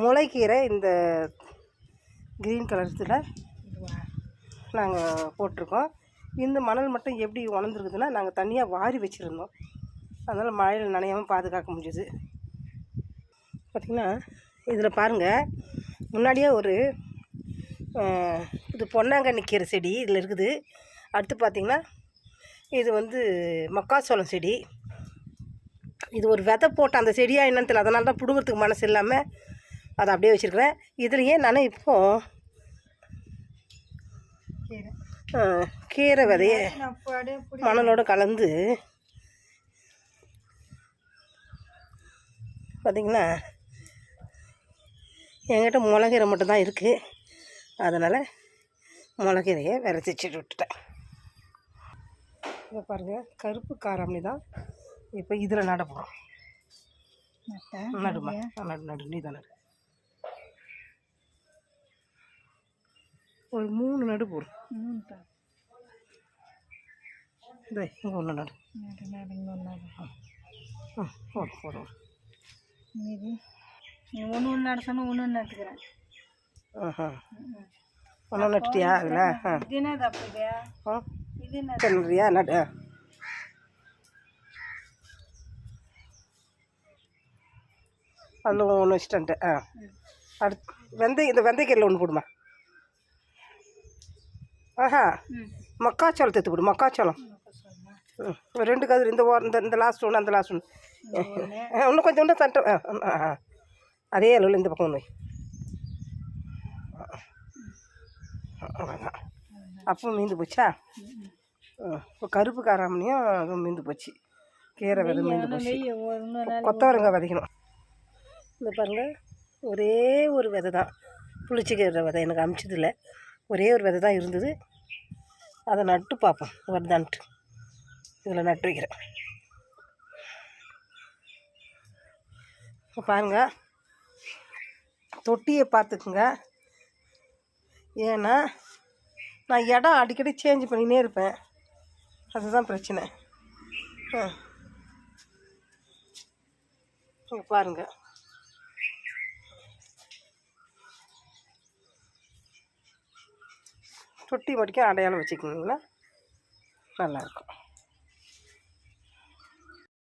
முளைக்கீரை இந்த க்ரீன் கலர்ஸில் நாங்கள் போட்டிருக்கோம். இந்த மணல் மட்டும் எப்படி உணர்ந்துருக்குதுன்னா நாங்கள் தனியாக வாரி வச்சுருந்தோம். அதனால் மழையில் நனையாமல் பாதுகாக்க முடிஞ்சுது. பார்த்திங்கன்னா இதில் பாருங்கள் முன்னாடியே ஒரு இது பொன்னாங்கண்ணி கீரை செடி இதில் இருக்குது. அடுத்து பார்த்திங்கன்னா இது வந்து மக்காச்சோளம் செடி. இது ஒரு விதை போட்ட அந்த செடியாக என்னன்னு தெரியல. அதனால தான் பிடுங்கிறதுக்கு மனசு இல்லாமல் அதை அப்படியே வச்சுருக்கிறேன். இதுலேயே நான் இப்போ கீரை. விதைய மணலோடு கலந்து பார்த்திங்களா என்கிட்ட மிளகீரை மட்டும்தான் இருக்குது அதனால் மிளகீரையை விரச்சிட்டு விட்டுட்டேன். இதை பாருங்கள் கருப்பு காராமணி தான் இப்போ இதில் நட போகிறோம் நடுமா? நடு நடு நீ தான் நடு. ஒரு மூணு நடு போடும் ம் தான் இதே இங்கே ஒன்று நடு. நடு நடு இங்கே ஒன்று மீதி. நீ ஒன்று ஒன்று நட சொன்னால் ஒன்று ஒன்று நட்டுக்கிறேன். ஆஹா. ஒன்று நட்டுட்டியா அதில்? ஆ. இது என்னது அப்போ இது? ஆ. இது என்ன கிணறியா நடு அதில் ஒன்று வச்சுட்டேன்ட்டு ஆ. அடுத்து வெந்தய இந்த வெந்தயக்கீரையில் ஒன்று போடுமா? ஆஹா. ம் மக்காச்சோளத்தை எடுத்து போடு மக்காச்சோளம். ம் ஒரு ரெண்டு கதிர் இந்த ஓர இந்த இந்த லாஸ்ட் ஒன்று அந்த லாஸ்ட் ஒன்று இன்னும் கொஞ்சம் ஆ, ஆ அதே அளவில் இந்த பக்கம் ஒன்று. அவ்வளோதான் அப்போ மீந்து போச்சா? இப்போ கருப்பு காராமணியும் அதுவும் மீந்து போச்சு. கீரை விதை மீந்து போச்சு. கொத்தவரங்காய் விதைக்கணும். இந்த பாருங்கள் ஒரே ஒரு விதை தான் புளிச்சிக்கீரை விதை எனக்கு அமிச்சதில்ல. ஒரே ஒரு விதை தான் இருந்தது. அதை நட்டு பார்ப்போம். வருதான்ட்டு இதில் நட்டு வைக்கிறேன். இப்போ பாருங்க. தொட்டியை பார்த்துக்குங்க. ஏன்னா நான் இடம் அடிக்கடி சேஞ்ச் பண்ணினே இருப்பேன். அதுதான் பிரச்சனை. ஆ. இங்கே சுட்டி தொட்டி அடையாளம் வச்சுக்கிங்களா நல்லாயிருக்கும்